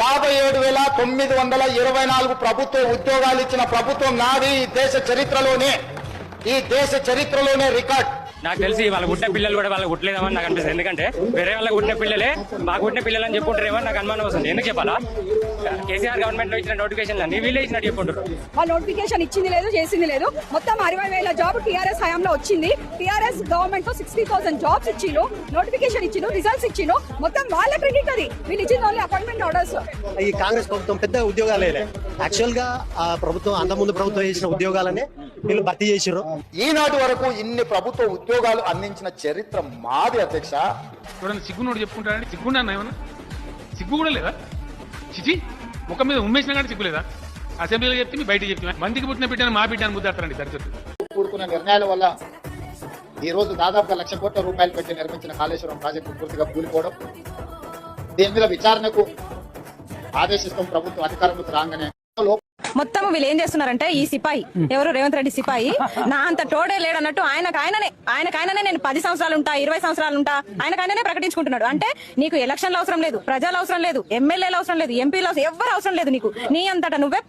యాభై ఏడు వేల తొమ్మిది వందల ఇరవై నాలుగు ప్రభుత్వ ఉద్యోగాలు ఇచ్చిన ప్రభుత్వం నాది ఈ దేశ చరిత్రలోనే. ఈ దేశ చరిత్రలోనే రికార్డ్. నాకు తెలిసి వాళ్ళ పుట్టిన పిల్లలు కూడా వాళ్ళకి పుట్టలేదని నాకు అనిపిస్తుంది. ఎందుకంటే వేరే వాళ్ళకి పుట్టిన పిల్లలే మాకు పుట్టిన పిల్లలు అని చెప్పుకుంటారేమో నాకు అనుమానం వస్తుంది. ఎందుకు చెప్పాలా? కేసీఆర్ గవర్నమెంట్లో ఇచ్చిన నోటిఫికేషన్ అన్ని వీళ్ళే ఇచ్చినట్టు చెప్పుకుంటారు. వాళ్ళు నోటిఫికేషన్ ఇచ్చింది లేదు చేసింది లేదు. మొత్తం అరవై వేల జాబ్ టీఆర్ఎస్ హయాంలో వచ్చింది. టీఆర్ఎస్ గవర్నమెంట్తో సిక్స్టీ థౌసండ్ జాబ్స్ ఇచ్చిండు నోటిఫికేషన్ ఇచ్చిండు రిజల్ట్స్ ఇచ్చిండు మొత్తం వాళ్ళ క్రెడిట్ అది. వీళ్ళు ఇచ్చింది ఓన్లీ అపాయింట్మెంట్ ఆర్డర్స్ ఈ కాంగ్రెస్ ప్రభుత్వం పెద్ద ఉద్యోగాలే యాక్చువల్గా ప్రభుత్వం అంతకుముందు ప్రభుత్వం చేసిన ఉద్యోగాలనే వీళ్ళు భర్తీ చేసిర్రు. ఈనాటి వరకు ఇన్ని ప్రభుత్వ ఉద్యోగాలు అందించిన చరిత్ర మాది అధ్యక్ష. చూడండి సిగ్గునోడు చెప్పుకుంటాడండి సిగ్గున్నా ఏమన్నా? సిగ్గు కూడా లేదా? చిచి ముఖం మీద ఉమ్మేసినా కానీ సిగ్గు లేదా? అసెంబ్లీలో చెప్తే మీ బయట చెప్తే మందికి పుట్టిన బిడ్డను మా బిడ్డను ముద్దాడతారండి దరిద్రులు కూడుకున్న నిర్ణయాల వల్ల ఈ రోజు దాదాపుగా లక్ష కోట్ల రూపాయలు పెట్టి నిర్మించిన కాళేశ్వరం ప్రాజెక్టు పూర్తిగా కూలిపోవడం. దీని మీద విచారణకు ఆదేశిస్తాం ప్రభుత్వం అధికారంలోకి రాగానే. మొత్తం వీళ్ళు ఏం చేస్తున్నారంటే ఈ సిపాయి ఎవరు రేవంత్ రెడ్డి సిపాయి నా అంత టోడే లేడన్నట్టు ఆయనకు ఆయననే ఆయనకు ఆయననే నేను పది సంవత్సరాలు ఉంటా ఇరవై సంవత్సరాలు ఉంటా ఆయనకు ఆయననే ప్రకటించుకుంటున్నాడు. అంటే నీకు ఎలక్షన్లు అవసరం లేదు ప్రజలు అవసరం లేదు ఎమ్మెల్యేలు అవసరం లేదు ఎంపీలు అవసరం ఎవరు అవసరం లేదు నీకు. నీ అంతటా నువ్వే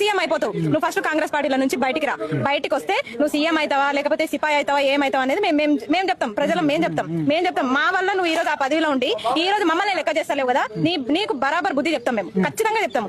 సీఎం అయిపోతావు. నువ్వు ఫస్ట్ కాంగ్రెస్ పార్టీల నుంచి బయటికి రా. బయటికి వస్తే నువ్వు సీఎం అవుతావా లేకపోతే సిపాయి అవుతావా ఏమైతావా అనేది మేము మేము- మేము చెప్తాం. ప్రజలు మేము చెప్తాం. మేము చెప్తాం. మా వల్ల నువ్వు ఈ రోజు ఆ పదవిలో ఉండి ఈ రోజు మమ్మల్ని లెక్క చేస్తలేవు కదా నీ నీకు బరాబర్ బుద్ధి చెప్తాం మేము. ఖచ్చితంగా చెప్తాం.